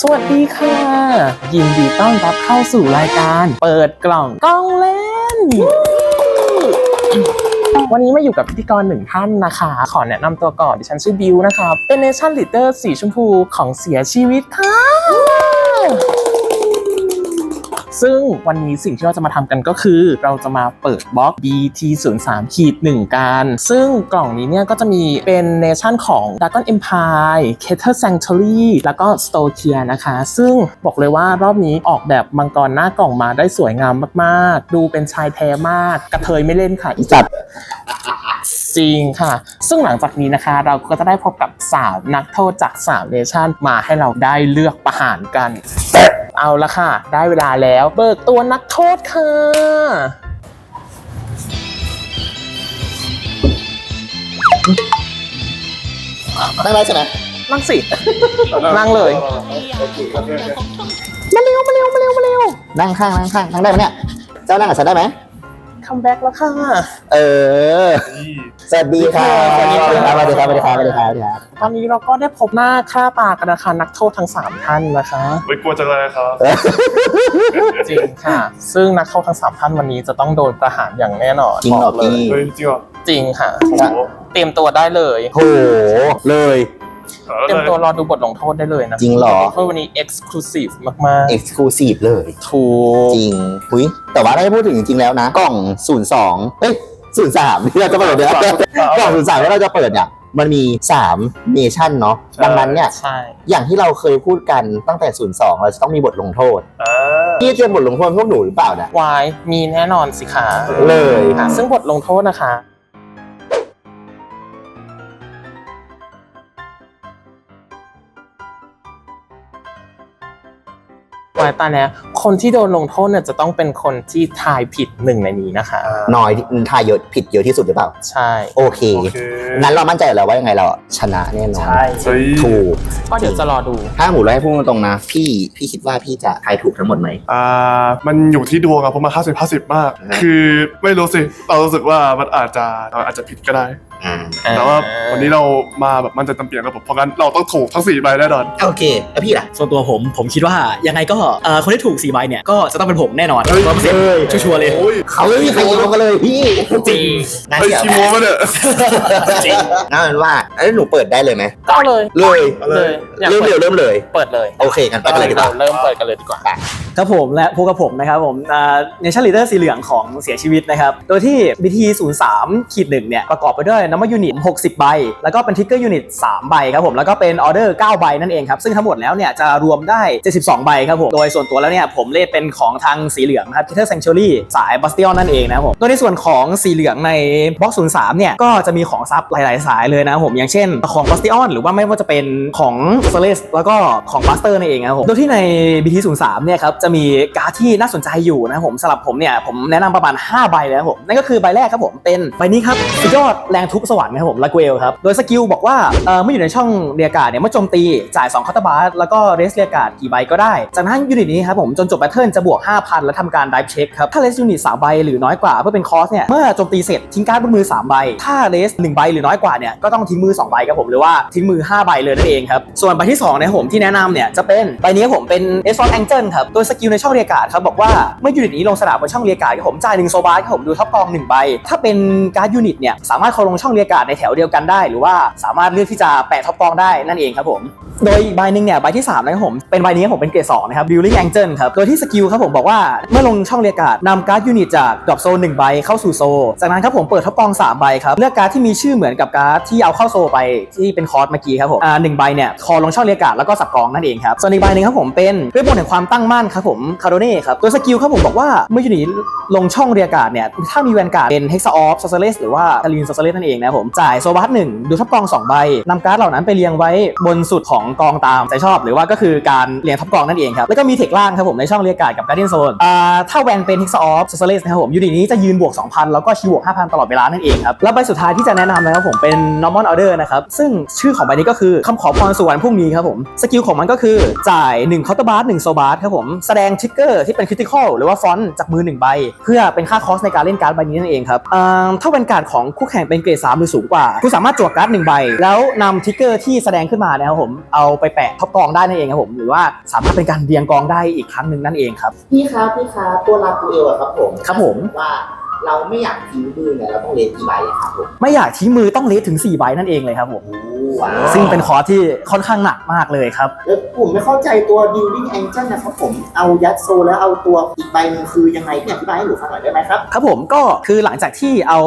สวัสดีค่ะ ยินดีต้อนรับเข้าสู่รายการเปิดกล่องกล้องเล่น วันนี้มาอยู่กับพิธีกรหนึ่งท่านนะคะ ขอแนะนำตัวก่อนดิฉันชื่อบิวนะคะ เป็นเนชั่นลีดเดอร์สีชมพูของเสียชีวิตค่ะ ซึ่งวันนี้สิ่งที่เราจะมาทำกันก็คือ เราจะมาเปิดบล็อก BT 0 3ขีด1กัน ซึ่งกล่องนี้เนี่ยก็จะมีเป็นเนชั่นของ Dragon Empire c a t e r Sanctuary แล้วก็ s t o k i a นะคะ ซึ่งบอกเลยว่ารอบนี้ออกแบบมังกรหน้ากล่องมาได้สวยงามมากๆ ดูเป็นชายแท้มาก กระเทยไม่เล่นค่ะอีจัดจริงค่ะ ซึ่งหลังจากนี้นะคะ เราก็จะได้พบกับสาวนักโทษจากสาวเนชั่นมาให้เราได้เลือกประหารกัน เอาละค่ะ ได้เวลาแล้ว เบิกตัวนักโทษค่ะนั่งได้ใช่ไหมนั่งสิ นั่งเลยมาเร็วมาเร็วมาเร็วมาเร็วนั่งข้างนั่งข้างนั่งได้ไหมเนี่ย เจ้านั่งกับฉันได้ไหม คัมแบ็กแล้วค่ะ เออ สวัสดีค่ะสวัสดีค่ะสวัสดีครับสวัสดีครับสวัสดีครับสวัสดีครับ ตอนนี้เราก็ได้พบหน้าค่าตากันนะคะนักโทษทั้ง3ท่านนะคะ ไม่กลัวจังเลยครับ จริงค่ะ ซึ่งนักโทษทั้ง3ท่านวันนี้จะต้องโดนประหารอย่างแน่นอนจริงเหรอบกเลยพี่ เฮ้ยจริงเหรอจริงค่ะ โอ้โหเตรียมตัวได้เลย โหเลย เตรียมตัวรอดูบทลงโทษได้เลยนะจริงเหรอ เพราะวันนี้ exclusive มาก exclusive เลยๆถูก จริงหุยแต่ว่าถ้าให้พูดถึงจริงๆแล้วนะ กล่อง 02เอ้ย03ที่เราจะเปิดเนี่ยกล่อง03ที่เราจะเปิดเนี่ยมันมี3เนชั่นเนาะดังนั้นเนี่ย ใช่ อย่างที่เราเคยพูดกันตั้งแต่ 02 เราจะต้องมีบทลงโทษอ่าพี่เตรียมบทลงโทษพวกหนูหรือเปล่าเนี่ยวายมีแน่นอนสิคะเลยค่ะซึ่งบทลงโทษนะคะ วายตาเนี้ยคนที่โดนลงโทษเนี่ยจะต้องเป็นคนที่ทายผิดหนึ่งในนี้นะคะ น้อยทายเยอะผิดเยอะที่สุดหรือเปล่า ใช่ โอเค โอเค นั้นเรามั่นใจอยู่แล้วว่ายังไงเราชนะแน่นอนเฮ้ยถูก ก็เดี๋ยวจะรอดู ถ้าหมูเราให้พูดตรงๆนะ พี่พี่คิดว่าพี่จะทายถูกทั้งหมดไหม อ่ามันอยู่ที่ดวงอะผมมาห้าสิบห้าสิบมาก อ่าฮะคือไม่รู้สิ เรารู้สึกว่ามันอาจจะเราอาจจะผิดก็ได้ อ่าแต่ว่าวันนี้เรามาแบบมั่นใจเต็มเปี่ยมกับผมเพราะงั้นเราต้องถูกทั้งสี่ใบแน่นอนโอเค แล้วพี่ล่ะ ส่วนตัวผมผมคิดว่ายังไงก็เอ่อคนที่ถูกสี่ใบเนี่ยก็จะต้องเป็นผมแน่นอนเฮ้ยร้อยเปอร์เซ็นต์เฮ้ย ชัวร์ๆเลย โอ้ยเขาไม่มีใครยอมกันเลยพี่จริงงั้นเฮ้ยเดี๋ยวคิโมวะเนี่ยจริงงั้นเป็นว่าเอ้ยหนูเปิดได้เลยไหมก็เอาเลยเลย เลยอยากเริ่มเปิเร็ดวเริ่มเลย เปิดเลยโอเคกันไปกันเลยดีกว่าเราเริ่มเปิดกันเลยดีกว่า ครับผมและพวกกับผมนะครับผมเนชั่นลีเดอร์สีเหลืองของเสียชีวิตนะครับโดยที่ BT 0 3ขีดหนึ่งเนี่ยประกอบไปด้วยน้ำมันยูนิต 60 ใบ แล้วก็เป็นทิกเกอร์ยูนิต 3 ใบครับผมแล้วก็เป็นออเดอร์9ใบนั่นเองครับซึ่งทั้งหมดแล้วเนี่ยจะรวมได้ 72 ใบครับผมโดยส่วนตัวแล้วเนี่ยผมเล่นเป็นของทางสีเหลืองครับ Peter Sanctuary สาย Bastion นั่นเองนะครับผมโดยในส่วนของสีเหลืองในบล็อก03เนี่ยก็จะมีของซับหลาย ๆ สายเลยนะครับผมอย่างเช่น ของ Bastion หรือว่าไม่ว่าจะเป็นของ f o r e s t แล้วก็ของ Buster นั่นเองครับผมโดยที่ใน BT 03เนี่ยครับจะมีการ์ดที่น่าสนใจอยู่นะผมสำหรับผมเนี่ยผมแนะนำประมาณ 5 ใบเลยนะครับผมนั่นก็คือใบแรกครับผมเป็นใบนี้ครับสุดยอดแรงทุบสวรรค์นะครับผมลาเกลครับโดยสกิลบอกว่าเอ่อเมื่ออยู่ในช่องเรียกการ์ดเนี่ยเมื่อโจมตีจ่าย2คัตเตอร์บาร์แล้วก็เรสเรียการ์ดกี่ใบก็ได้ จากนั้นยูนิตนี้ครับผมจนจบแบทเทิลจะบวก 5,000 แล้วทำการดิฟเช็คครับถ้าเรสยูนิต3ใบหรือน้อยกว่าเพื่อเป็นคอสเนี่ยเมื่อโจมตีเสร็จทิ้งการ์ดบนมือ3ใบถ้าเรส1ใบหรือน้อยกว่าเนี่ยก็ต้องทิ้งมือ2ใบครับผมหรือว่าทิ้งมือ 5 ใบเลยนั่นเองครับส่วนใบที่2นะผมที่แนะนำเนี่ยจะเป็นใบนี้ผมเป็นเอสซอนแองเจิลครับโดยสกิลในช่องเรียการ์ดครับบอกว่าเมื่อยูนิตนี้ลงสนามบนช่องเรียการ์ดครับผมจ่ายหนึ่งโซบาร์ครับผมดูท็อปกองหนึ่งใบ ถ้าเป็นการ์ดยูนิตเนี่ยสามารถเข้าลงช่องเรียการ์ดในแถวเดียวกันได้ หรือว่าสามารถเลือกที่จะแปะท็อปกองได้นั่นเองครับผมโดยอีกใบหนึ่งเนี่ยใบที่3นะครับผมเป็นใบนี้ครับผมเป็นเกรดสองนะครับ Building Angel ครับโดยที่สกิลครับผมบอกว่าเมื่อลงช่องเรียการ์ดนำการ์ดยูนิตจากดรอปโซนหนึ่งใบเข้าสู่โซ จากนั้นครับผมเปิดท็อปกองสามใบครับเลือกการ์ดที่มีชื่อเหมือนกับการ์ดที่เอาเข้าโซไปที่เป็นคอร์สเมื่อกี้ครับผมอ่าหนึ่งใบเนี่ยคอลงช่องเรียกาดแล้วก็สับกองนั่นเองครับส่วนอีกใบหนึ่งครับผมเป็นเวทมนต์แห่งความตั้งมั่นครับผมคาร์โดเน่ครับโดยสกิลครับผมบอกว่าเมื่อยูนิตลงช่องเรียการ์ดเนี่ยถ้ามีแวนการ์ดเป็นเฮกซาออฟซาเซเลสหรือว่าคารินซาเซเลสนั่นเองนะครับผมจ่ายโซบัสหนึ่งดูท็อปกองสองใบนำการ์ดเหล่านั้นไปเรียงไว้บนสุดของกองตามใจชอบ หรือว่าก็คือการเรียงท็อปกองนั่นเองครับแล้วก็มีเทคล่างครับผมในช่องเรียการ์ดกับการ์เดนโซนอ่าถ้าแวนเป็น Hex of s o c i a l i s นะครับผมยูนินี้จะยืนบวก 2,000 แล้วก็ชิวบวก5,000 ตลอดเวลานั่นเองครับแล้วใบสุดท้ายที่จะแนะนำนะครับผมเป็น normal order นะครับซึ่งชื่อของใบนี้ก็คือคำขอพรสู่วันพรุ่งนี้ครับผมสกิลของมันก็คือจ่าย1เคาน์เตอร์บาร์1โซบาร์ครับผมสแสดงทริกเกอร์ที่เป็นคริติคอลหรือว่าฟอนต์จากมือหนึ่งใบ เพื่อเป็นค่าคอสในการเล่นการ์ดใบนี้นั่นเองครับอ่าถ้าเป็นการ์ดของคู่แข่งเป็นเกรด3หรือสูงกว่า คุณสามารถจั่วการ์ดหนึ่งใบ แล้วนำทริกเกอร์ที่แสดงขึ้นมานะครับผมเอาไปแปะท็อปกองได้นั่นเองครับผมหรือว่าสามารถเป็นการเรียงกองได้อีกครั้งหนึ่งนั่นเองครับพี่ครับพี่ครับตัวลาคูเอลอะครับผมครับผมว่า เราไม่อยากทิ้งมือเนี่ยเราต้องเลนกี่ใบอะครับผมไม่อยากทิ้งมือต้องเลสถึง4ใบนั่นเองเลยครับผมว้าวซึ่งเป็นคอร์สที่ค่อนข้างหนักมากเลยครับ แล้วผมไม่เข้าใจตัว building engine นะครับผมเอายัดโซแล้วเอาตัวอีกใบหนึงคือยังไงพี่อธิบายให้หนูฟังหน่อยได้ไหมครับ ครับผมก็คือหลังจากที่เอา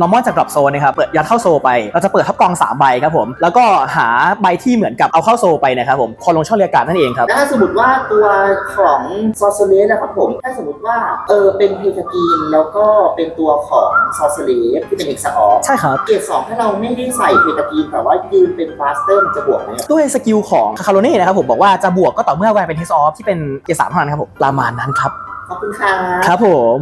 normal จากดรอปโซนนะครับเปิดยัดเข้าโซไป เราจะเปิดทับกอง3ใบครับผมแล้วก็หาใบที่เหมือนกับเอาเข้าโซไปนะครับผมคนลงช่องเรียกการดนั่นเองครับ แล้วถ้าสมมติว่าตัวของซอสเลสนะครับผมถ้าสมมติว่าเออเป็นเพทากีนแล้วก็เป็นตัวของซอสเลสที่เป็นเอ็กซ์ออฟใช่ครับ เกรดสองถ้าเราไม่ได้ใส่เพทากีนแต่ว่ายืนเป็นฟาสเตอร์มันจะบวกไหมครับด้วยสกิลของคาคาโรเน่นะครับผมบอกว่าจะบวกก็ต่อเมื่อแวนเป็นเทสออฟที่เป็นเกียร์สามเท่านั้นครับผมประมาณนั้นครับขอบคุณครับครับผม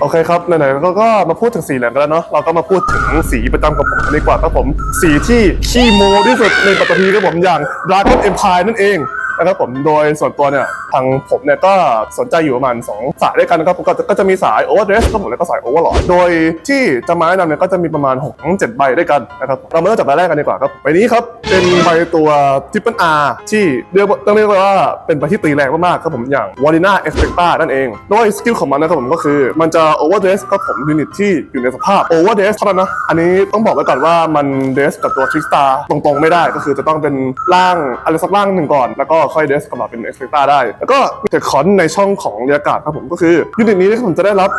โอเคครับไหนๆเราก็มาพูดถึงสีเหลืองกันแล้วเนาะเราก็มาพูดถึงสีประจำกับผมกันดีกว่าครับผม สีที่ขี้โมที่สุดในปัตตภีครับผมอย่าง Dragon Empire นั่นเอง นะครับผมโดยส่วนตัวเนี่ยทางผมเนี่ยก็สนใจอยู่ประมาณ2สายด้วยกันนะครับก็จะก็จะมีสาย Overdress ครับผมแล้วก็สาย Overlord โดยที่จะมาแนะนำเนี่ยก็จะมีประมาณ6 7ใบด้วยกันนะครับเรามาเริ่มจากใบแรกกันดีกว่าครับใบนี้ครับเป็นใบตัว Triple R ที่เรียกต้องเรียกว่าเป็นใบที่ตีแรงมากๆครับผมอย่าง w a r i n a Expecta นั่นเอง โดยสกิลของมันนะครับผมก็คือมันจะ Overdress ครับผมยูนิตที่อยู่ในสภาพ Overdress เท่านั้นนะอันนี้ต้องบอกไว้ก่อนว่ามันเดสกับตัว Trickstar ตรงๆไม่ได้ก็คือจะต้องเป็นร่างอะไรสักร่างหนึ่งก่อนแล้วก็ค่อยเดสกลับมาเป็นเอ็กซ์เตอร์ได้ แล้วก็เทคคอนในช่องของเรียกาศครับผมก็คือยูนิตนี้ผมจะได้รับ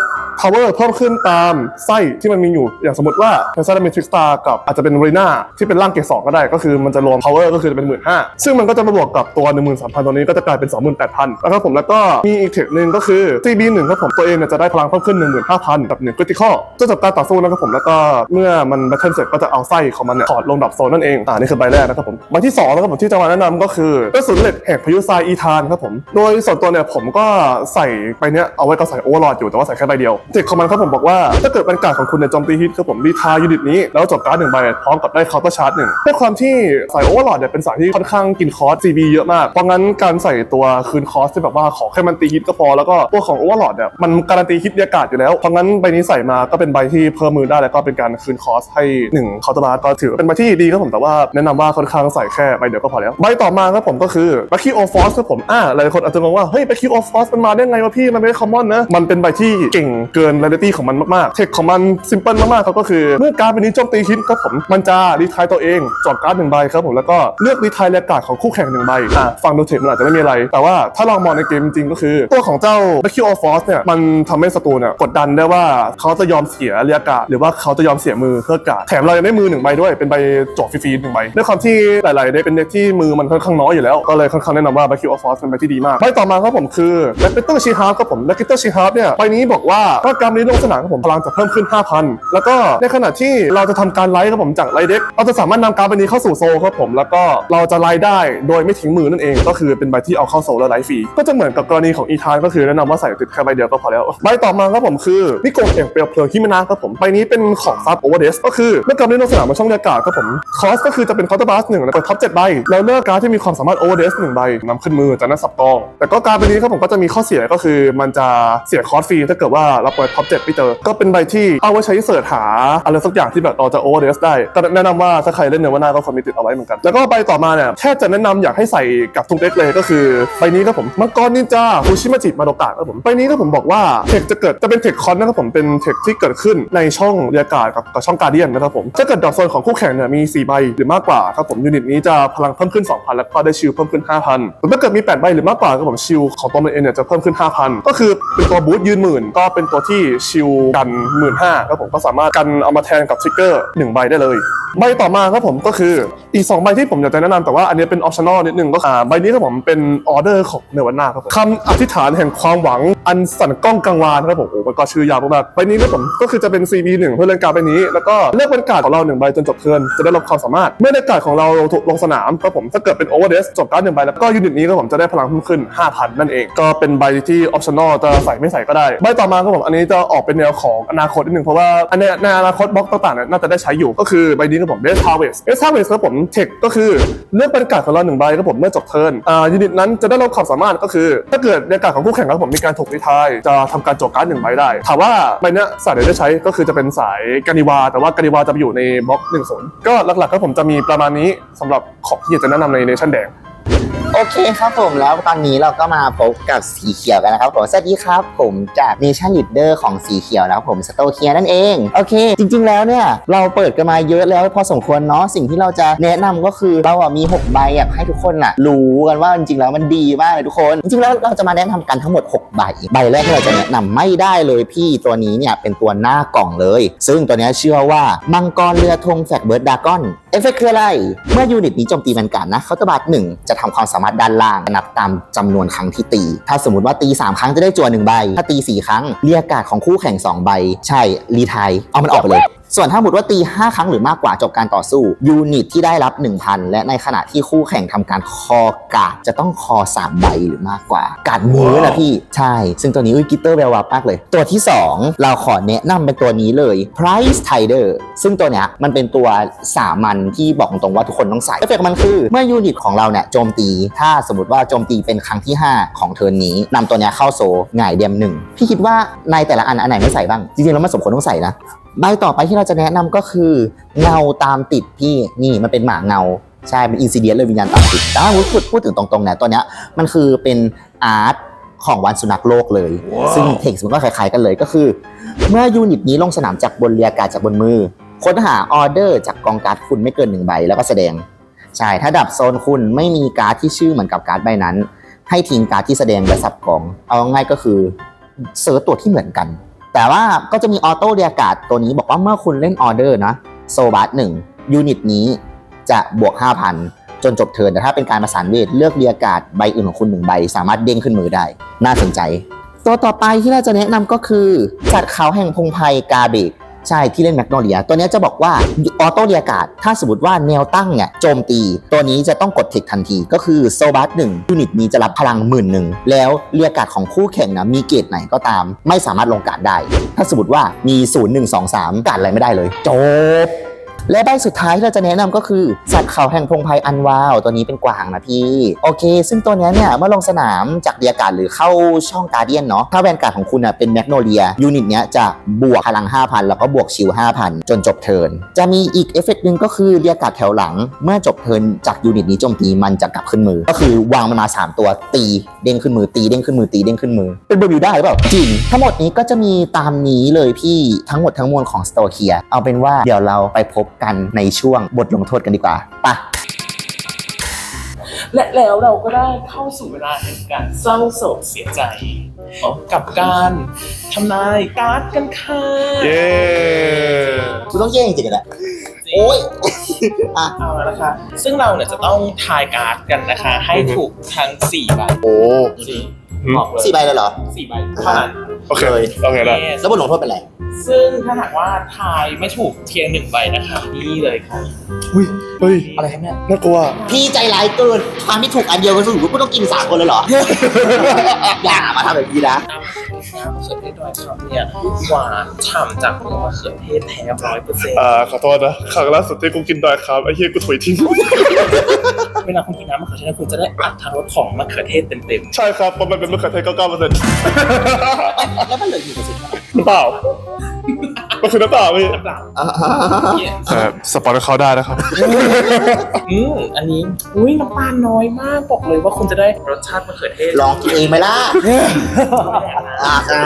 power เพิ่มขึ้นตามไส้ที่มันมีอยู่ อย่างสมมติว่าเทสซาเป็นทริกสตาร์กับอาจจะเป็นเรน่าที่เป็นร่างเกรดสองก็ได้ ก็คือมันจะรวม power ก็คือจะเป็นหมื่นห้าซึ่งมันก็จะมาบวกกับตัว 13,000 ตัวนี้ก็จะกลายเป็น 28,000แล้วครับผมแล้วก็มีอีกเทคหนึ่งก็คือ CB 1ครับผมตัวเองจะได้พลังเพิ่มขึ้น 15,000กับ1 critical จะจับการต่อสู้นะครับผมแล้วก็เมื่อมันแบทเทิลเสร็จก็จะเอาไส้ของมันเนี่ยถอดลงดับโซนนั่นเองอ่านี่คือใบแรกนะครับผมใบที่สองนะครับผมที่จะมาแนะนำก็คือกระสุนเหล็กแห่งพายุทรายอีธานครับผมโดยส่วนตัวเนี่ยผมก็ใส่ไปเนี้ยเอาไว้ก็ใส่โอเวอร์ลอดอยู่แต่ว่าใส่แค่ใบเดียวเทคองมันครับผมบอกว่า ถ้าเกิดเป็นการดของคุณในยโจมตีฮิตครับผมรีทายยูนิตนี้ แล้วจบการ์ดหนึ่งใบพร้อมกับได้เคาน์เตอร์ชาร์จหนึ่งด้วยความที่สายโอเวอร์ลอดเนี่ยเป็นสายที่ค่อนข้างกินคอร์ส CB เยอะมาก เพราะงั้นการใส่ตัวคืนคอร์สที่แบบว่าขอแค่มันตีฮิตก็พอ แล้วก็ตัวของโอเวอร์ลอดเนี่ยมันการันตีฮิตเรียกกาดอยู่แล้ว เพราะงั้นใบนี้ใส่มาก็เป็นใบที่เพิ่มมือได้แล้วก็เป็นการคืนคอร์สให้หนึ่งเคาน์เตอร์บาร์ก็ถือเป็นใบที่ดีครับผมแต่ว่าแนะนำว่าค่อนข้างใส่แค่ใบเดียวก็พอแล้วใบต่อมาครับผมก็คือแบคคีโอฟอสครับผมอ่าหลายคนอาจจะงงว่าเฮ้ยแบคคีโอฟอสมันมาได้ไงวะพี่มันไม่คอมมอนนะมันเป็นใบที่เก่งเกินเรลิตี้ของมันมากๆ เทคของมันซิมเพิลมากๆครับก็คือเมื่อการ์ดใบนี้โจมตีฮิตครับผมมันจะรีทายตัวเองจอดการ์ดหนึ่งใบครับผมแล้วก็เลือกรีทายเรียกการ์ดของคู่แข่งหนึ่งใบอะฟังดูเทคมันอาจจะไม่มีอะไร แต่ว่าถ้าลองมองในเกมจริงก็คือ ตัวของเจ้า b a c k y of Force เนี่ยมันทำให้ศัตรูเนี่ยกดดันได้ว่าเขาจะยอมเสียเรียกกาดหรือว่าเขาจะยอมเสียมือเพื่อการ์ดแถมเรายังได้มือหนึ่งใบด้วยเป็นใบจบฟรีๆหนึ่งใบด้วยความที่หลายๆเด็กเป็นเด็กที่มือมันค่อนข้างน้อยอยู่แล้วก็เลยค่อนข้างแนะนำว่า b a c k y of Force เป็นใบที่ดีมากใบต่อมาครับผมคือ l a c k e t e r s h i h a r p ครับผม l a c k e t e r s h i h a r p เนี่ยใบนี้บอกว่าถ้าการนี้ลงสนามครับผมพลังจะเพิ่มขึ้น 5,000 แล้วก็ในขณะที่เราจะทำการไลฟ์ครับผมจากไลฟ์เด็กเราจะสามารถนำการ์ดใบนี้เข้าสู่โซครับผม แล้วก็เราจะไลฟ์ได้โดยไม่ทิ้งมือนั่นเอง ก็คือเป็นใบที่เอาเข้าโซและไลฟ์ฟรีก็จะเหมือนกับกรณีของอีธานก็คือแนะนำว่าใส่ติดแค่ใบเดียวก็พอแล้วใบต่อมาครับผมคือนิโกะแห่งเปลวเพลิงฮิมานะครับผมใบนี้เป็นของซับโอเวอร์เดสก็คือเมื่อการนี้ลงสนามมาช่องเรียการ์ดครับผมคอสก็คือจะเป็นคอร์ตบัสหนึ่งแล้วก็ท็อปเจ็ดใบแล้วเลือกการ์ดที่มีความสามารถโอเวอร์เดสหนึ่งใบนำขึ้นมือจากนั้นสับกองแต่ก็การ์ดใบนี้ครับผมก็จะมีข้อเสียก็คือมันจะเสียคอร์สฟรีถ้าเกิดว่าเราเปิดท็อปเจ็ดไม่เจอ ก็เป็นใบที่เอาไว้ใช้เสิร์ชหาอะไรสักอย่างที่แบบเราจะโอเวอร์เดสได้ก็แนะนำว่าถ้าใครเล่นเนวาน่าก็ควรมีติดเอาไว้เหมือนกัน แล้วก็ใบต่อมาเนี่ยแค่จะแนะนำอยากให้ใส่กับทุกเด็กเลยก็คือใบนี้ครับผมมังกรนินจาฟูชิมาจิมาโดกะครับผมใบนี้ครับผมบอกว่าเทคจะเกิดจะเป็นเทคคอนนะครับผมเป็นเทคที่เกิดขึ้นในช่องเรียกการ์ดกับช่องการเดียนนะครับผมถ้าเกิดดอกโซนของคู่แข่งเนี่ยมี 4 ใบหรือมากกว่าครับผมยูนิตนี้จะพลังเพิ่มขึ้น 2,000 แล้วก็ได้ชิลเพิ่มขึ้น 5,000ถ้าเกิดมี 8 ใบหรือมากกว่าครับผมชิลของตัวมันเองเนี่ยจะเพิ่มขึ้น 5,000 ก็คือเป็นตัวบูทยืนหมื่นก็เป็นตัวที่ชิลกันหมื่นห้าครับผมก็สามารถกันเอามาแทนกับทริกเกอร์หนึ่งใบได้เลย ใบต่อมาครับผมก็คืออีก2ใบที่ผมอยากจะแนะนำแต่ว่าอันนี้เป็นออปชั่นอลนิดนึงก็คือใบนี้ครับผมเป็นออเดอร์ของเนวันนาครับผมคำอธิษฐานแห่งความหวังอันสั่นกล้องกังวานครับผมโอ้มันก็ชื่อยาวมากใบนี้ครับผมก็คือจะเป็น CB 1เพื่อเล่นการใบนี้ แล้วก็เลือกเป็นการของเราหนึ่งใบจนจบเทิร์นจะได้รับความสามารถเมื่อในการ์ดของเราถูกลงสนามครับผมถ้าเกิดเป็นโอเวอร์เดสจบการหนึ่งใบแล้วก็ยูนิตนี้ครับผมจะได้พลังเพิ่มขึ้น 5,000 นั่นเอง ก็เป็นใบที่ออปชั่นอลจะใส่ไม่ใส่ก็ได้ใบต่อมาครับผมอันนี้จะออกเป็นแนวของอนาคตนิดนึงเพราะว่าอันนี้ในอนาคตบล็อกต่างๆเนี่ยน่าจะได้ใช้อยู่ก็คือใบนี้ครับผม Death Harvest Death Harvest ครับผมเทคก็คือเลือกบรรยากาศของเราหนึ่งใบครับผมเมื่อจบเทิร์นอ่ายูนิตนั้นจะได้รับความสามารถก็คือ ถ้าเกิดบรรยากาศของคู่แข่งครับผมมีการถกรีไทายจะทำการโจกการ์ดหนึ่งใบได้ถามว่าใบเนี้ยสายไหนได้ใช้ก็คือจะเป็นสายกานิวา แต่ว่ากานิวาจะไปอยู่ในบล็อกหนึ่งศูนก็หลักๆครับผมจะมีประมาณนี้สำหรับของที่อยากจะแนะนำในเนชั่นแดง โอเคครับผมแล้วตอนนี้เราก็มาพบกับสีเขียวกันนะครับผมสวัสดีครับ ผมจาก Nation Leader ของสีเขียวนะครับผมสโตเคียนั่นเองโอเค จริง ๆ แล้วเนี่ยเราเปิดกันมาเยอะแล้วพอสมควรเนาะสิ่งที่เราจะแนะนำก็คือเราอะมี 6 ใบอยากให้ทุกคนอะรู้กันว่าจริงๆแล้วมันดีมากเลยทุกคน จริงๆแล้วเราจะมาแนะนำกันทั้งหมด 6 ใบใบแรกที่เราจะแนะนำไม่ได้เลยพี่ตัวนี้เนี่ยเป็นตัวหน้ากล่องเลย ซึ่งตัวนี้เชื่อว่ามังกรเรือธงแฟกเบิร์ดดากอน อฟเฟกคืออะไร เมื่อยูนิตนี้โจมตีแมนการ์ดนะเขาจะบาดหนึ่งจะทำความสามารถด้านล่างนับตามจำนวนครั้งที่ตี ถ้าสมมติว่าตี 3 ครั้งจะได้จั่วหนึ่งใบ ถ้าตี 4 ครั้งเรียกการ์ดของคู่แข่ง 2 ใบ ใช่รีไทายเอามันออกไปเลย ส่วนถ้าสมมติว่าตี 5 ครั้งหรือมากกว่าจบการต่อสู้ยูนิตที่ได้รับ 1,000 และในขณะที่คู่แข่งทำการคอการ์ดจะต้องคอ3ใบหรือมากกว่า การ์ดมือนะพี่ ใช่ ซึ่งตัวนี้อุ้ยกิตเตอร์แวววับมากเลย ตัวที่ 2 เราขอแนะนำเป็นตัวนี้เลย Price Tider ซึ่งตัวเนี้ยมันเป็นตัวสามัญที่บอกตรงว่าทุกคนต้องใส่เอฟเฟกต์มันคือเมื่อยูนิตของเราเนี่ยโจมตี ถ้าสมมติว่าโจมตีเป็นครั้งที่ 5 ของเทิร์นนี้นำตัวเนี้ยเข้าโซหงายเดียมหนึ่งพี่คิดว่าในแต่ละอันอันไหนไม่ใส่บ้างจริงๆแล้วมันสมควรต้องใส่นะ ใบต่อไปที่เราจะแนะนำก็คือ เงาตามติดพี่นี่มันเป็นหมาเงาใช่เป็นอินซิเดียเลยวิญญาณตามติดแต่ว่าพูดพูดถึงตรงๆเนี่ยตัวเนี้ยมันคือเป็นอาร์ตของวันสุนัขโลกเลยซึ่งเท็กซ์มันก็คล้ายๆกันเลยก็คือ เมื่อยูนิตนี้ลงสนามจากบนเรียกการดจากบนมือ ค้นหาออเดอร์จากกองการ์ดคุณไม่เกินหนึ่งใบแล้วก็แสดงใช่ถ้าดับโซนคุณไม่มีการ์ดที่ชื่อเหมือนกับการ์ดใบนั้น ให้ทิ้งการ์ดที่แสดงและสับกอง เอาง่ายๆก็คือเซิร์ชตัวที่เหมือนกัน แต่ว่าก็จะมีออโต้เรียกาดตัวนี้บอกว่าเมื่อคุณเล่นออเดอร์นะโซบัสหนึ่งยูนิตนี้จะบวก 5,000 จนจบเทิร์นแต่ถ้าเป็นการประสานเวทเลือกเรียกาดใบอื่นของคุณหนึ่งใบ สามารถเด้งขึ้นมือได้ น่าสนใจ ตัวต่อไปที่เราจะแนะนำก็คือจัดเขาแห่งพงไพรกาเบก ใช่ที่เล่นแมกโนเลีย ตัวนี้จะบอกว่าออโต้เรียกาศ ถ้าสมมติว่าแนวตั้งเนี่ยโจมตี ตัวนี้จะต้องกดเทคทันที ก็คือโซบัสหนึ่งยูนิตนี้จะรับพลังหมื่นหนึ่งแล้วเรียกาศของคู่แข่งนะมีเกรดไหนก็ตาม ไม่สามารถลงการดได้ ถ้าสมมติว่ามี 0 1 2 3 การดอะไรไม่ได้เลยจบ และใบสุดท้ายที่เราจะแนะนำก็คือ สัตว์เขาแห่งพงไพรอันวาว ตัวนี้เป็นกวางนะพี่ โอเค ซึ่งตัวนี้เนี่ยเมื่อลงสนามจากเรียกการ์ดหรือเข้าช่องการเดียนเนาะถ้าแวนการ์ดของคุณอะเป็นแมกโนเลียยูนิตเนี้ยจะบวกพลัง 5,000 แล้วก็บวกชิล5,000 จนจบเทิร์นจะมีอีกเอฟเฟกต์หนึ่งก็คือเรียกการ์ดแถวหลัง เมื่อจบเทิร์นจากยูนิตนี้โจมตีมันจะกลับขึ้นมือ ก็คือวางมันมา 3 ตัวตีเด้งขึ้นมือตีเด้งขึ้นมือตีเด้งขึ้นมือ เป็นเบอร์บิวได้หรือเปล่าจริงทั้งหมดนี้ก็จะมีตามนี้เลยพี่ทั้งหมดทั้งมวลของสโตเคียเอาเป็นว่าเดี๋ยวเราไปพบกันในช่วงบทลงโทษกันดีกว่าไปะและแล้วเราก็ได้เข้าสู่เวลาแห่งการเศร้าโศกเสียใจกับการทำนายการ์ดกันค่ะเย้กูต้องแย่งจริงๆแหละโอ้ยเอาแล้วนะคะ ซึ่งเราเนี่ยจะต้องทายการ์ดกันนะคะ ให้ถูกทั้ง4ใบโอ้สี่อืมบอกเลยสี่ใบเลยเหรอสี่ใบเท่านั้น โอเคโอเคได้ Yes แล้วบทลงโทษเป็นไรซึ่งถ้าหากว่าทายไม่ถูกเพียงหนึ่งใบนะคะนี่เลยค่ะอุ้ยเฮ้ยอะไรครับเนี่ยน่ากลัว พี่ใจร้ายเกินความที่ถูกอันเดียวกันสรุปว่ากูต้องกินสามคนเลยเหรอ อย่ามาทำแบบนี้นะ น้ำมะเขือเทศดอยคำเนี่ยหวานฉ่ำจากเนื้อมะเขือเทศแท้ร้อยเปอร์เซ็นต์อ่าขอโทษนะครั้งล่าสุดที่กูกินดอยครับไอ้เหี้ยกูถุยทิ้ง เวลาคุณกินน้ำมะเขือเทศคุณจะได้อัดทรสของมะเขือเทศเต็มใช่ครับเพราะมันเป็นมะเขือเทศเก้าเปอร์เซ็นต์แล้วมันเหลืออยู่เปอร์เซ็นต์น้ำเปล่า มันคือน้ำเปล่าพี่ๆน้ำเปล่าอ่าเนี่ยเออสปอนเขาได้นะครับ อืมอันนี้ อุ้ยน้ำตาลน้อยมากบอกเลยว่าคุณจะได้รสชาติมะเขือเทศลองกินเองไหมล่ะอ่าอ่า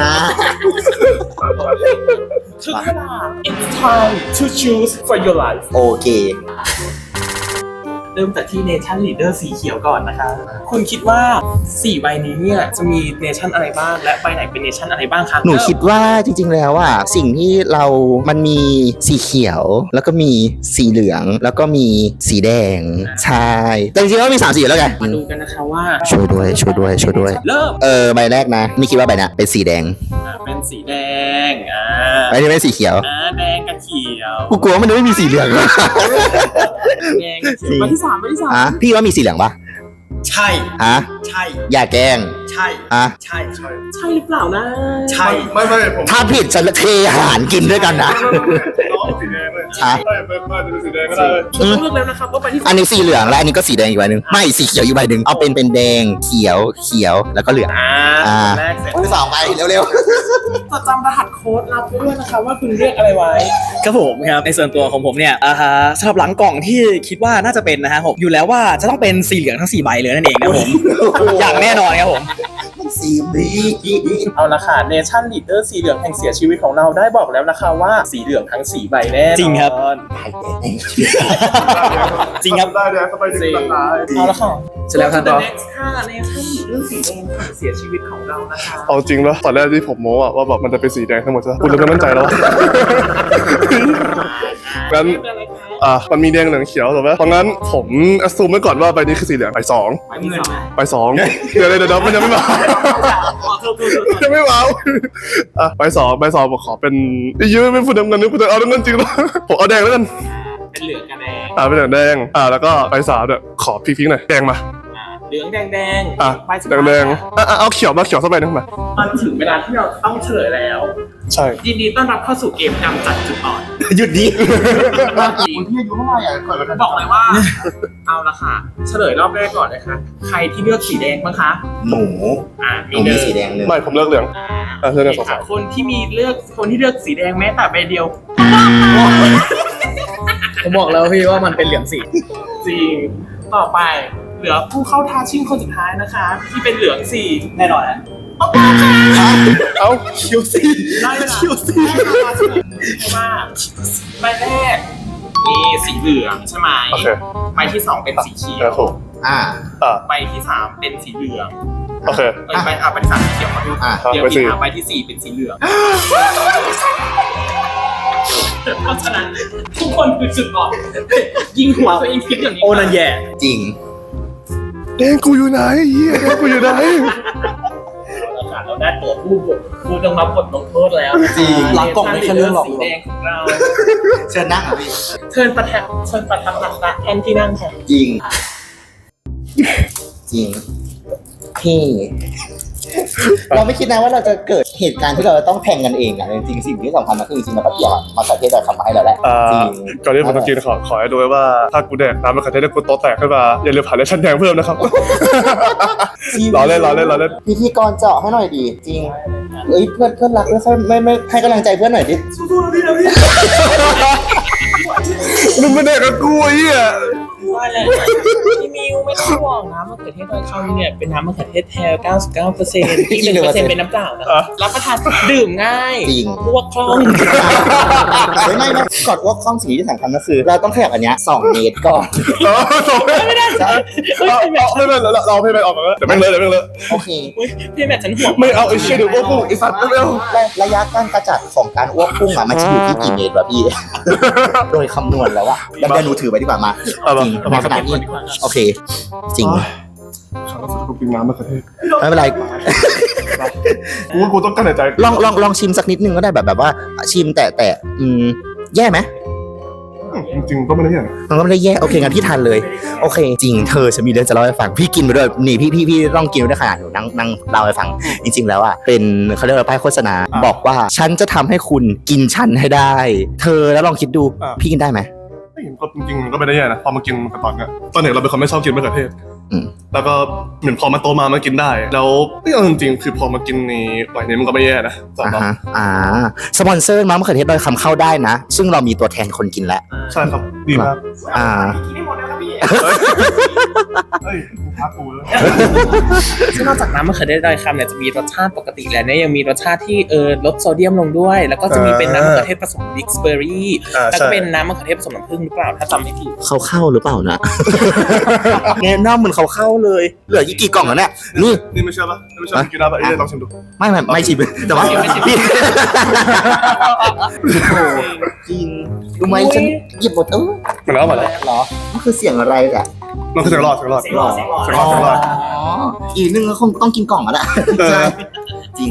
ถึงเวลา it's time to choose for your life โอเคเริ่มจากที่ Nation Leader สีเขียวก่อนนะคะ คุณคิดว่า 4 ใบนี้เนี่ยจะมี Nation อะไรบ้าง และใบไหนเป็น Nation อะไรบ้างคะหนูคิดว่าจริงๆแล้วอะสิ่งที่เรามันมีสีเขียว แล้วก็มีสีเหลือง แล้วก็มีสีแดงใช่แต่จริงๆแล้วมีสามสีแล้วไงมาดูกันนะคะว่า ช่วยด้วยช่วยด้วยช่วยด้วย เริ่มเออใบแรกนะไม่คิดว่าใบเนี้ยเป็นสีแดงอ่าเป็นสีแดงอ่าใบนี้เป็นสีเขียวอ่าแดงกับเขียว กูกลัวมันจะไม่มีสีเหลือง แดงกับเขียวใบที่สามใบที่สามฮะพี่ว่ามีสีเหลืองปะใช่ฮะใช่อย่าแกล้งใช่ช่อะใช่ใช่ใช่หรือเปล่านะ ใช่ ไม่ไม่ผมถ้าผิดจะเทอาหารกินด้วยกันนะน้อ งสีแดงเลยฮะใช่ไม่ไม่จะเป็นสีแดงก็ได้เลยผมต้องเลือกแล้วนะครับว่าไปที่อันนี้สีเหลืองและอันนี้ก็สีแดงอีกใบหนึ่งไม่สีเขียวอีกใบหนึ่งเอาเป็นเป็นแดงเขียวเขียวแล้วก็เหลือง อ่าอ่า แรกเสร็จสองใบเร็วจดจำรหัสโค้ดรับไว้ด้วยนะคะว่าคุณเรียกอะไรไว้ ครับผมครับในส่วนตัวของผมเนี่ยอ่าฮะสำหรับหลังกล่องที่คิดว่าน่าจะเป็นนะฮะผมอยู่แล้วว่าจะต้องเป็นสีเหลืองทั้งสี่ใบเลยนั่นเองนะครับผม อย่างแน่นอนครับผม ๆสีดีเอาละค่ะเนชั่นลีดเดอร์สีเหลืองแห่งเสียชีวิตของเราได้บอกแล้วนะคะว่าสีเหลืองทั้งสีใบแน่นอนจริงครับ จริงครับ ได้เลยเข้าไปถึงตายเอาละค่ะ เสร็จแล้วครับต่อ next ค่ะเนชั่นลีดเดอร์สีแดงแห่งเสียชีวิตของเรานะคะเอาจริงแล้วตอนแรกที่ผมโม้อะว่าแบบมันจะเป็นสีแดงทั้งหมดใช่ไหมคุณเริ่มไม่มั่นใจแล้วอะงั้น เรียกอะไรคะ อะมันมีแดงเหลืองเขียวถูกไหมเพราะงั้นผมอ s ซูมไว้ก่อนว่าใบนี้คือสีเหลืองใบสองไปเงินไหมใบสองเดี๋ยวเดี๋ยวเดี๋ยวมันยังไม่มายังไม่มาอะใบสองใบสองผมขอเป็นเยอะไม่พูดน้ำเงินนึกว่าจะเอาน้ำเงินจริงแล้วผมเอาแดงแล้วกันเป็นเหลืองกับแดงอ่าเป็นเหลืองแดงอ่าแล้วก็ใบสามเนี่ยขอพลิกๆหน่อยแดงมาอ่า เหลืองแดงแดงอะใบสุแดงแดงๆอะอะเอาเขียวมาเขียวสักใบหนึงมามันถึงเวลาที่เราต้องเฉลยแล้ว ใช่ ยินดีต้อนรับเข้าสู่เกมกำจัดจุดอ่อนหยุดดิจริงพี่อายุเท่าไหร่อะก่อนบอกเลยว่า เอาละค่ะ เฉลยรอบแรกก่อนเลยค่ะ ใครที่เลือกสีแดงบ้างคะ หนูอ่าหนูมีสีแดงหนึ่งไม่ผมเลือกเหลือง อ่าอะเลือกกันสองค่ะสาม คนที่มีเลือกคนที่เลือกสีแดงแม้แต่ใบเดียว ผมบอกแล้วพี่ว่ามันเป็นเหลืองสีจริง ต่อไป เหลือผู้เข้าท้าชิงคนสุดท้ายนะคะ ที่เป็นเหลืองสีแน่นอนนะเอ้าคิวซีได้เวลาได้เวลาเฉลยเพราะว่าใบแรกมีสีเหลืองใช่ไหมโอเค ใบที่สองเป็นสีเขียแล้ววถูกอ่า อะใบที่สามเป็นสีเหลืองโอเค เอ้ยใบอะใบที่สามสีเขียวขอโทษอะ เดี๋ยวใบอีสี่กอะใบที่สี่เป็นสีเหลืองเพราะฉะนั้นทุกคนคือจุดอ่อนยิงหัวตัวเองคิดอย่างนี้โอนันแย่จริง แดงกูอยู่ไหนเฮียแดงกูอยู่ไหนเอาละค่ะเราได้ตัวผู้บทผู้ต้องรับบทลงโทษแล้วนะคะจริงหลังกล่องไม่ใช่เรื่องหรอก สีแดงของเราเชิญนั่งอะพี่เชิญประทับเชิญประทับหลักนะแทนที่นั่งค่ะจริง จริง พี่ เราไม่คิดนะว่าเราจะเกิดเหตุการณ์ที่เราจะต้องแทงกันเองอะจริงๆสิ่งที่สำคัญก็คือจริงๆมันก็เกี่ยวมาสัตว์เทศเราทำมาให้เราแหละอ่าจริงก่อนที่ผมจะกินขอขอให้ดูไว้ว่าถ้ากูแดกน้ำมะเขือเทศแล้วกูโตะแตกขึ้นมาอย่าลืมผ่านเลชั่นแดงเพิ่มนะครับ ล้อเล่นล้อเล่นล้อเล่น พิธีกรเจาะให้หน่อยดีจริงเอ้ยเพื่อนเพื่อนรักไม่ค่อยไม่ไม่ให้กำลังใจเพื่อนหน่อยดิมึงไม่แดกกับกูไอ้เหี้ย ว่าเลยพี่มิวไม่ต้องห่วงน้ำมะเขือเทศดอยคำเนี่ยเป็นน้ำมะเขือเทศแท้99เปอร์เซ็นต์อีกหนึ่งเปอร์เซ็นต์เป็นน้ำเปล่านะรับประทานดื่มง่ายจริง พวกคล่องไม่ไม่ไม่กดว่าข้องสิ่งที่สำคัญก็คือ เราต้องขยับอันเนี้ยสองเมตรก่อนเออส่งไม่ได้เอาเอาไม่เป็นไรเราเราให้ไปออกมาแล้วเดี๋ยวแม่งเลยเดี๋ยวแม่งเลยโอเคอุ๊ยพี่แม่ฉันห่วงไม่เอาไอ้เชี่ยเดี๋ยวพวกกูไอ้สัตว์ไม่เอาระยะการกระจัดของการอ้วกพุ่งอะมันจะอยู่ที่กี่เมตรวะพี่ โดยคำนวณแล้วอะแล้วเดี๋ยวหนูถือไว้ดีกว่ามาเอามาจริงเอาในมาขณะนี้โอเค จริงครั้งล่าสุดกูกินน้ำมะเขือเทศไม่เป็นไร กูว่ากูต้องกั้นหายใจลองลองลองชิมสักนิดนึงก็ได้แบบแบบว่า ชิมแต่แต่อืมแย่ไหมจริงๆก็ไม่ได้เหี้ยมันก็ไม่ได้แย่โอเคงั้นพี่ทานเลย โอเค จริงเธอฉันมีเรื่องจะเล่าให้ฟังพี่กินไปด้วยนี่พี่พี่พี่ต้องกินไปด้วยขนาดหนูนั่งนั่งเล่าให้ฟัง จริง ๆ แล้วอะเป็นเขาเรียกว่าป้ายโฆษณาบอกว่าฉันจะทำให้คุณกินฉันให้ได้ เธอแล้วลองคิดดูพี่กินได้ไหมไม่เห็น ก็จริงๆก็ไม่ได้แย่นะพอมากินกันตอนเนี้ยตอนเด็กเราเป็นคนไม่ชอบกินมะเขือเทศอืม แล้วก็เหมือนพอมาโตมามากินได้ แล้วเอ้ยเอาจริงๆคือพอมากินในวัยนี้มันก็ไม่แย่นะสำหรับอ่าฮะอ่า สปอนเซอร์มามะเขือเทศดอยคำเข้าได้นะ ซึ่งเรามีตัวแทนคนกินแล้ว ใช่ครับดีมากอ่า กินให้หมดนะครับพี่ เฮ้ยท้ากูเลยซึ่งนอกจากน้ำมะเขือเทศดอยคำเนี่ยจะมีรสชาติปกติแล้วเนี่ยยังมีรสชาติที่เออลดโซเดียมลงด้วย แล้วก็จะมีเป็นน้ำมะเขือเทศผสมมิกซ์เบอร์รี่อ่าแล้วใช่ ก็เป็นน้ำมะเขือเทศผสมน้ำผึ้งหรือเปล่าถ้าจำไม่ผิด เขาเข้าหรือเปล่านะเนี่ยน้าเหมือนเขาเข้าเลย เหลืออีกกี่กล่องแล้วเนี่ยนี่นี่ไม่เชื่อปะนี่ไม่เชื่อกินได้ปะเอ้ยลองชิมดูไม่ไม่ไม่ชิมแต่ว่าไม่ชิมพี่โอ้จริงรู้ไหมฉันหยิบหมดเออมันแล้วมาแล้วเหรอมันคือเสียงอะไรแหละมันคือเสียงรอดเสียงรอดเสียงรอดเสียงรอดเสียงรอดเสียงรอดอ๋ออีกนึงก็คงต้องกินกล่องแล้วแหละเออใช่จริง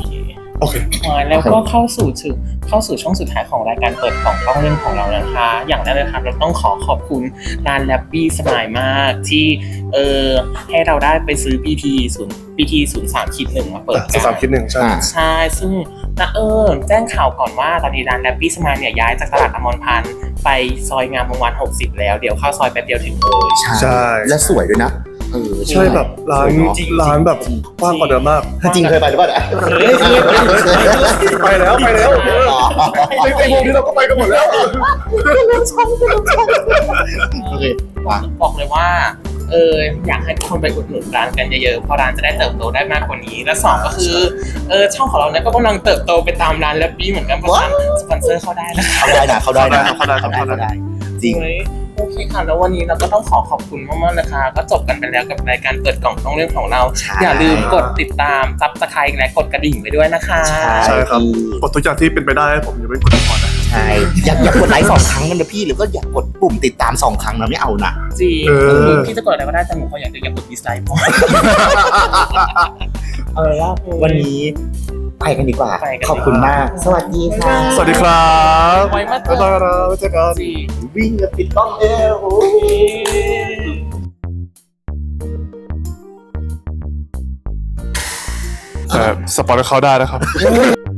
โอเคอ่าแล้วก็เข้าสู่ถึงเข้าสู่ช่วงสุดท้ายของรายการเปิดกล่องต้องเล่นของเรานะคะ อย่างแรกเลยครับเราต้องขอขอบคุณร้านแลบบี้สมายมากที่เออให้เราได้ไปซื้อ BT ศูนย์ BT ศูนย์สามขีดหนึ่งมาเปิดสามคิดหนึ่งใช่อ่าใช่ซึ่งนะเออแจ้งข่าวก่อนว่าตอนนี้ร้านแลบบี้สมายเนี่ยย้ายจากตลาดอมรพันธ์ไปซอยงามวงศ์วัน60 แล้ว เดี๋ยวเข้าซอยแป๊บเดียวถึงเลยใช่และสวยด้วยนะ เออใช่แบบร้านสวยเอะร้านแบบกว้างกว่าเดิมมากจริงเคยไปหรือเปล่าเนี่ยเฮ้ยเฮ้ยเฮ้ยเฮ้ยไปแล้วไปแล้วอ๋อไอ้ไอ้วงนี้เราก็ไปกันหมดแล้วโอเคว่ะบอกเลยว่าเอออยากให้ทุกคนไปอุดหนุนร้านกันเยอะๆเพราะร้านจะได้เติบโตได้มากกว่านี้ และสองก็คือเออช่องของเราเนี่ยก็กำลังเติบโตไปตามร้านแลบบี้เหมือนกันเพราะฉะนั้นสปอนเซอร์เข้าได้นะคะเขาได้นะเขาได้นะเขาได้ครับเขาได้เขาได้จริงเฮ้ย โอเคค่ะ แล้ววันนี้เราก็ต้องขอขอบคุณมากๆนะคะ ก็จบกันไปแล้วกับรายการเปิดกล่องต้องเรื่องของเรา ใช่ อย่าลืมกดติดตามซับสไครต์และกดกระดิ่งไปด้วยนะคะ ใช่ครับกดทุกอย่างที่เป็นไปได้ให้ผมอย่าไปกดก่อนนะ ใช่อยากอยากกดไลค์สองครั้งนะพี่หรือก็อยากกดปุ่มติดตามสองครั้งนะไม่เอานะจริงเออ พี่จะกดอะไรก็ได้แต่หนูขออย่างเดียวอย่ากดดิสไลค์พอเออแล้ววันนี้ไปกันดีกว่า ไปกันดีกว่า ขอบคุณมาก สวัสดีค่ะสวัสดีครับไว้มาเจบ๊ายอบายนะไว้เจอกันจริงวิ่งแล้วปิดต้องเอวเออสปอนเซอร์เขาได้นะครับ